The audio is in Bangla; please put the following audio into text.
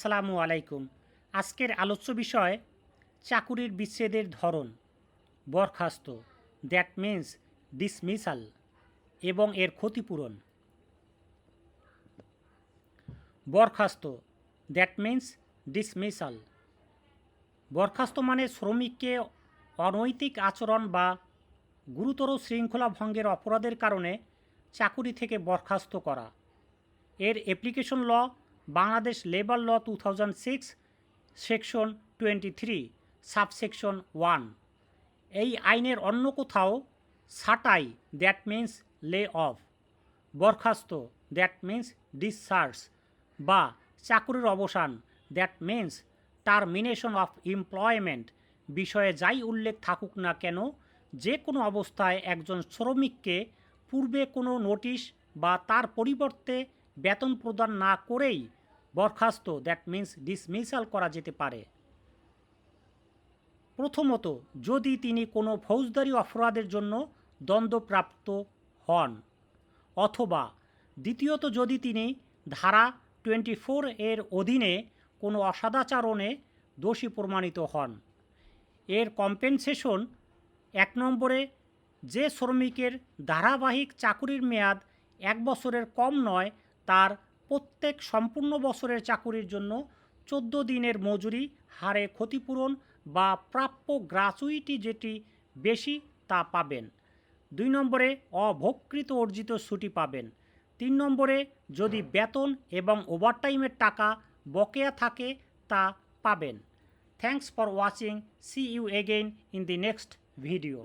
আসসালামু আলাইকুম। আজকের আলোচ্য বিষয়, চাকুরির বিচ্ছেদের ধরন, বরখাস্ত দ্যাট মিন্স ডিসমিসাল এবং এর ক্ষতিপূরণ। বরখাস্ত দ্যাট মিন্স ডিসমিসাল বরখাস্ত মানে শ্রমিককে অনৈতিক আচরণ বা গুরুতর শৃঙ্খলা ভঙ্গের অপরাধের কারণে চাকুরি থেকে বরখাস্ত করা। এর application law Bangladesh labour law two thousand six, section twenty three, subsection one. এই আইনের অন্য কোথাও সাটাই দ্যাট মিন্স লে অফ। বরখাস্ত, দ্যাট মিন্স ডিসচার্জ। বা চাকুরির অবসান, that means termination of employment. বিষয়ে যাই উল্লেখ থাকুক না কেন, যে কোনো অবস্থায় একজন শ্রমিককে পূর্বে কোনো নোটিশ বা তার পরিবর্তে বেতন প্রদান না করেই বরখাস্ত। দ্যাট মিন্স ডিসমিসাল করা যেতে পারে। প্রথমত, যদি তিনি কোনো ফৌজদারি অপরাধের জন্য দণ্ডপ্রাপ্ত হন, অথবা দ্বিতীয়ত, যদি তিনি ধারা টোয়েন্টি ফোর এর অধীনে কোনো অসদাচরণে দোষী প্রমাণিত হন, এর কম্পেনসেশন এক নম্বরে যে শ্রমিকের ধারাবাহিক চাকুরির মেয়াদ এক বছরের কম নয়, তার প্রত্যেক সম্পূর্ণ বছরের চাকুরির জন্য চোদ্দ দিনের মজুরি, হারে ক্ষতিপূরণ বা প্রাপ্য গ্রাচুইটি যেটি বেশি তা পাবেন। দুই নম্বরে অভোগকৃত অর্জিত ছুটি পাবেন। তিন নম্বরে যদি বেতন এবং ওভারটাইমের টাকা বকেয়া থাকে তা পাবেন। Thanks for watching. See you again in the next video.